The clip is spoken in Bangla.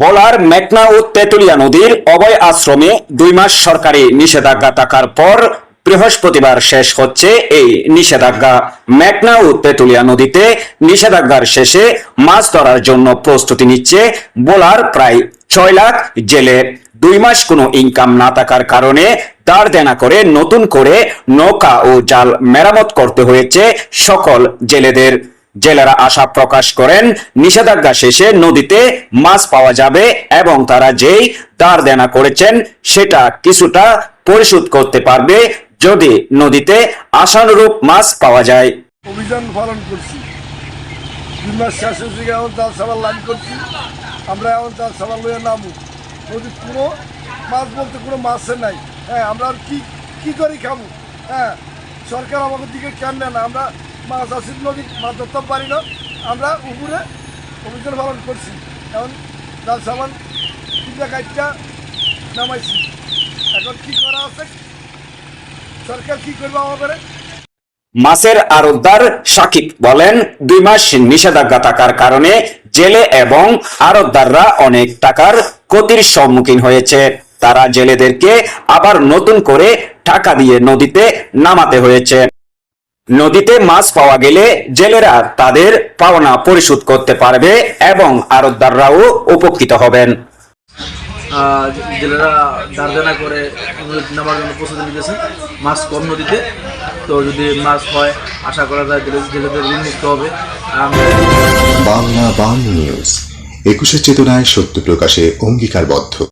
বলার মেঘনা ও তেতুলিয়া নদীর অবয় আশ্রমে দুই মাস সরকারি নিষেধাজ্ঞা থাকার পর বৃহস্পতিবার শেষ হচ্ছে এই নিষেধাজ্ঞা। মেঘনা ও তেতুলিয়া নদীতে নিষেধাজ্ঞার শেষে মাছ ধরার জন্য প্রস্তুতি নিচ্ছে বোলার প্রায় ছয় লাখ জেলে। দুই মাস কোনো ইনকাম না থাকার কারণে দাঁড় দেনা করে নতুন করে নৌকা ও জাল মেরামত করতে হয়েছে সকল জেলেদের। জেলেরা আশা প্রকাশ করেন, নিষেধাজ্ঞা শেষে নদীতে মাছ পাওয়া যাবে এবং তারা যেই দাঁড় দেনা করেছেন সেটা কিছুটা পরিশোধ করতে পারবে যদি নদীতে আশানুরূপ মাছ পাওয়া যায়। অভিযান পালন করছি। মাস শেষ হয়েছে সাবার লাইন করছি। আমরা সাবার লইয়া নামু নদীর কোনো মাছ বলতে কোনো মাছে নাই। হ্যাঁ আমরা আর কি কি করে খাব? হ্যাঁ সরকার আমাদের দিকে কেন না। আমরা মাছ আসি নদী মাছ ধরতে পারি না। আমরা উপরে অভিযান পালন করছি। এখন জাল সাবান তিনটা কাজটা নামাইছি। এখন কি করা আছে? সরকার কি করবে আমাদের মাছের আড়তদার সাকিব বলেন, দুই মাস নিষেধাজ্ঞা থাকার কারণে জেলে এবং আড়তদাররা অনেক টাকার ক্ষতির সম্মুখীন হয়েছে। তারা জেলেদেরকে আবার নতুন করে টাকা দিয়ে নদীতে নামাতে হয়েছে। নদীতে মাছ পাওয়া গেলে জেলেরা তাদের পাওনা পরিশোধ করতে পারবে এবং আরতদাররাও উপকৃত হবেন। জেলেরা দার্দানা করে নামার জন্য প্রস্তুতি নিতেছেন মাছ কম নদীতে তো যদি মাছ হয় আশা করা যায় জেলে- জেলেদের ঋণ মুক্ত হবে বাংলা বাংলা নিউজ একুশের চেতনায় সত্য প্রকাশে অঙ্গীকারবদ্ধ।